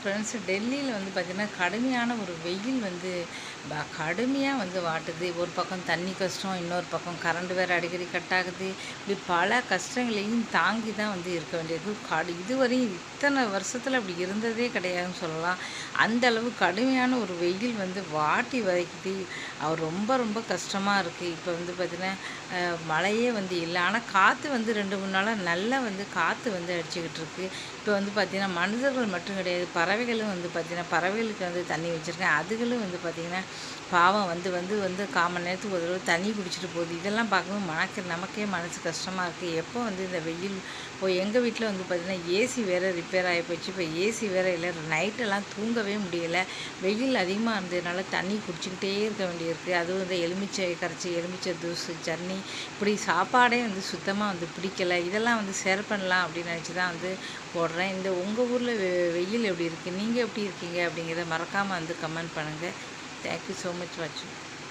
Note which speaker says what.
Speaker 1: Friends டெல்லியில் வந்து பார்த்திங்கன்னா கடுமையான ஒரு வெயில் வந்து கடுமையாக வந்து வாட்டுது. ஒரு பக்கம் தண்ணி கஷ்டம் இன்னொரு பக்கம் கரண்ட் வேறு அடிக்கடி கட் ஆகுது. இப்படி பல கஷ்டங்களையும் தாங்கி தான் வந்து இருக்க வேண்டியது கடு இதுவரையும் இத்தனை வருஷத்தில் அப்படி இருந்ததே கிடையாதுன்னு சொல்லலாம். அந்த அளவு கடுமையான ஒரு வெயில் வந்து வாட்டி வதைக்குது அவர் ரொம்ப ரொம்ப கஷ்டமாக இருக்குது இப்போ வந்து பார்த்திங்கன்னா மழையே வந்து இல்லை. ஆனால் காற்று வந்து ரெண்டு மூணு நாளாக நல்லா வந்து காற்று வந்து அடிச்சுக்கிட்டு இருக்கு. இப்போ வந்து பார்த்திங்கன்னா மனிதர்கள் மட்டும் கிடையாது பறவைகளும் வந்து பார்த்திங்கன்னா பறவைகளுக்கு வந்து தண்ணி வச்சுருக்கேன். அதுகளும் வந்து பார்த்திங்கன்னா பாவம் வந்து வந்து வந்து காமன் நேரத்துக்கு ஒரு தடவை தண்ணி குடிச்சிட்டு போகுது. இதெல்லாம் பார்க்கும்போது மனக்கு நமக்கே மனசு கஷ்டமாக இருக்குது எப்போ வந்து இந்த வெயில் இப்போ எங்கள் வீட்டில் வந்து பார்த்திங்கன்னா ஏசி வேறு ரிப்பேர் ஆகி போச்சு. இப்போ ஏசி வேறு இல்லை. நைட்டெல்லாம் தூங்கவே முடியலை. வெயில் அதிகமாக இருந்ததுனால தண்ணி குடிச்சிக்கிட்டே இருக்க வேண்டியிருக்கு. அதுவும் இந்த எலுமிச்சை கரைச்சி எலுமிச்சை தூசு சட்னி இப்படி சாப்பாடே வந்து சுத்தமாக வந்து பிடிக்கல. இதெல்லாம் வந்து ஷேர் பண்ணலாம் அப்படின்னு நினச்சி தான் வந்து போடுறேன். இந்த உங்கள் ஊரில் வெயில் எப்படி இருக்குது நீங்கள் எப்படி இருக்கீங்க அப்படிங்கிறத மறக்காமல் வந்து கமெண்ட் பண்ணுங்கள் தேங்க்யூ ஸோ மச் வாட்சிங்